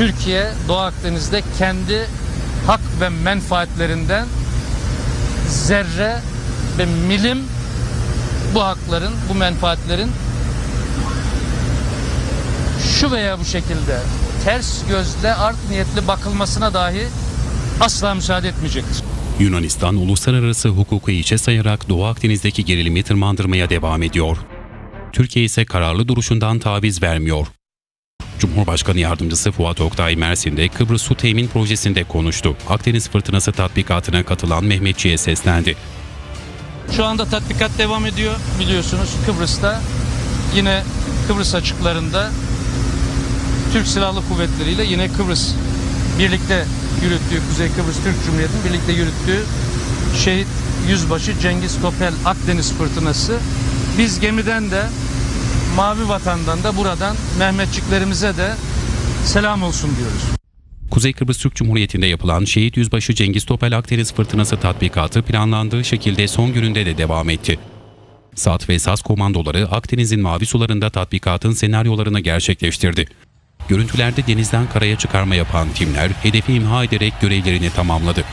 Türkiye Doğu Akdeniz'de kendi hak ve menfaatlerinden zerre ve milim bu hakların, bu menfaatlerin şu veya bu şekilde ters gözle art niyetli bakılmasına dahi asla müsaade etmeyecektir. Yunanistan uluslararası hukuku içe sayarak Doğu Akdeniz'deki gerilimi tırmandırmaya devam ediyor. Türkiye ise kararlı duruşundan taviz vermiyor. Cumhurbaşkanı Yardımcısı Fuat Oktay Mersin'de Kıbrıs Su Temin Projesi'nde konuştu. Akdeniz Fırtınası tatbikatına katılan Mehmetçi'ye seslendi. Şu anda tatbikat devam ediyor biliyorsunuz Kıbrıs'ta. Yine Kıbrıs açıklarında Türk Silahlı Kuvvetleri ile yine Kıbrıs birlikte yürüttüğü Kuzey Kıbrıs Türk Cumhuriyeti'nin birlikte yürüttüğü şehit yüzbaşı Cengiz Topel Akdeniz Fırtınası. Biz gemiden de Mavi Vatan'dan da buradan Mehmetçiklerimize de selam olsun diyoruz. Kuzey Kıbrıs Türk Cumhuriyeti'nde yapılan Şehit Yüzbaşı Cengiz Topel Akdeniz Fırtınası tatbikatı planlandığı şekilde son gününde de devam etti. SAT ve SAS komandoları Akdeniz'in mavi sularında tatbikatın senaryolarını gerçekleştirdi. Görüntülerde denizden karaya çıkarma yapan timler hedefi imha ederek görevlerini tamamladı.